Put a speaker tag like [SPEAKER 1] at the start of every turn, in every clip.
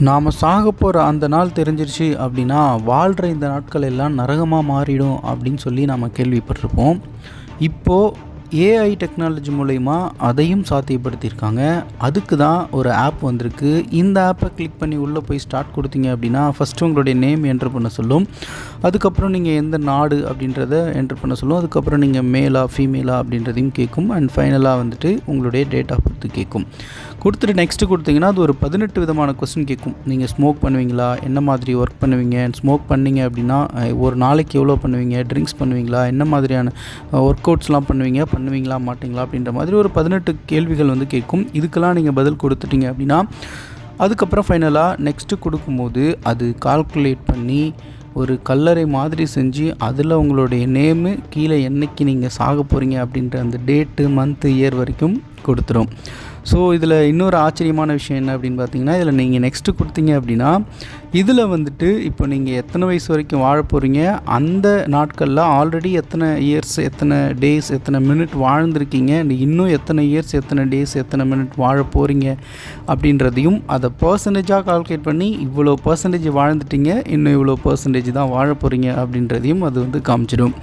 [SPEAKER 1] நாம் சாக போகிற அந்த நாள் தெரிஞ்சிருச்சு அப்படின்னா வாழ்கிற இந்த நாட்கள் எல்லாம் நரகமாக மாறிடும் அப்படின்னு சொல்லி நாம் கேள்விப்பட்டிருப்போம். இப்போது ஏஐ டெக்னாலஜி மூலயமா அதையும் சாத்தியப்படுத்தியிருக்காங்க. அதுக்கு தான் ஒரு ஆப் வந்திருக்கு. இந்த ஆப்பை கிளிக் பண்ணி உள்ளே போய் ஸ்டார்ட் கொடுத்தீங்க அப்படின்னா ஃபஸ்ட்டு உங்களுடைய நேம் என்ட்ரு பண்ண சொல்லும். அதுக்கப்புறம் நீங்கள் எந்த நாடு அப்படின்றத என்ட்ரு பண்ண சொல்லும். அதுக்கப்புறம் நீங்கள் மேலா ஃபீமேலா அப்படின்றதையும் கேட்கும். அண்ட் ஃபைனலாக வந்துட்டு உங்களுடைய டேட் ஆஃப் பர்த் கேட்கும். கொடுத்துட்டு நெக்ஸ்ட்டு கொடுத்தீங்கன்னா அது ஒரு பதினெட்டு விதமான கொஸ்டின் கேட்கும். நீங்கள் ஸ்மோக் பண்ணுவீங்களா? என்ன மாதிரி ஒர்க் பண்ணுவீங்க? ஸ்மோக் பண்ணீங்க அப்படின்னா ஒரு நாளைக்கு எவ்வளோ பண்ணுவீங்க? ட்ரிங்க்ஸ் பண்ணுவீங்களா? என்ன மாதிரியான ஒர்க் அவுட்ஸ்லாம் பண்ணுவீங்க? பண்ணுவீங்களா மாட்டிங்களா அப்படின்ற மாதிரி ஒரு பதினெட்டு கேள்விகள் வந்து கேட்கும். இதுக்கெல்லாம் நீங்கள் பதில் கொடுத்துட்டீங்க அப்படின்னா அதுக்கப்புறம் ஃபைனலாக நெக்ஸ்ட்டு கொடுக்கும்போது அது கால்குலேட் பண்ணி ஒரு கல்லறை மாதிரி செஞ்சு அதில் உங்களுடைய நேமு கீழே என்னைக்கு நீங்கள் சாக போகிறீங்க அப்படின்ற அந்த டேட்டு மந்த்து இயர் வரைக்கும் கொடுத்துரும். ஸோ இதில் இன்னொரு ஆச்சரியமான விஷயம் என்ன அப்படின்னு பார்த்தீங்கன்னா இதில் நீங்கள் நெக்ஸ்ட்டு கொடுத்தீங்க அப்படின்னா இதில் வந்துட்டு இப்போ நீங்கள் எத்தனை வயசு வரைக்கும் வாழ போகிறீங்க அந்த நாட்களில் ஆல்ரெடி எத்தனை இயர்ஸ் எத்தனை டேஸ் எத்தனை மினிட் வாழ்ந்துருக்கீங்க? இன்னும் எத்தனை இயர்ஸ் எத்தனை டேஸ் எத்தனை மினிட் வாழ போகிறீங்க அப்படின்றதையும் அதை பர்சன்டேஜாக கால்குலேட் பண்ணி இவ்வளோ பர்சன்டேஜ் வாழ்ந்துட்டீங்க இன்னும் இவ்வளோ பர்சன்டேஜ் தான் வாழ போகிறீங்க அப்படின்றதையும் அது வந்து காமிச்சிடும்.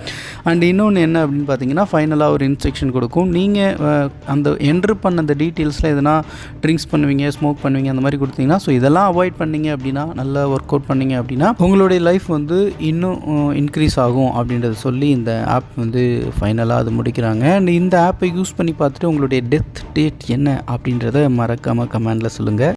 [SPEAKER 1] அண்ட் இன்னொன்று என்ன அப்படின்னு பார்த்தீங்கன்னா ஃபைனலாக ஒரு இன்ஸ்ட்ரக்ஷன் கொடுக்கும். நீங்கள் அந்த என்ட்ரு பண்ண அந்த டீட்டெயில் டீட்டெயில்ஸில் எதனா ட்ரிங்க்ஸ் பண்ணுவீங்க ஸ்மோக் பண்ணுவீங்க அந்த மாதிரி கொடுத்தீங்கன்னா ஸோ இதெல்லாம் அவாய்ட் பண்ணீங்க அப்படின்னா நல்லா ஒர்க் அவுட் பண்ணீங்க அப்படின்னா உங்களுடைய லைஃப் வந்து இன்னும் இன்க்ரீஸ் ஆகும் அப்படின்றத சொல்லி இந்த ஆப் வந்து ஃபைனலாக அது முடிக்கிறாங்க. அண்ட் இந்த ஆப்பை யூஸ் பண்ணி பார்த்துட்டு உங்களுடைய டெத் டேட் என்ன அப்படின்றத மறக்காமல் கமெண்டில் சொல்லுங்கள்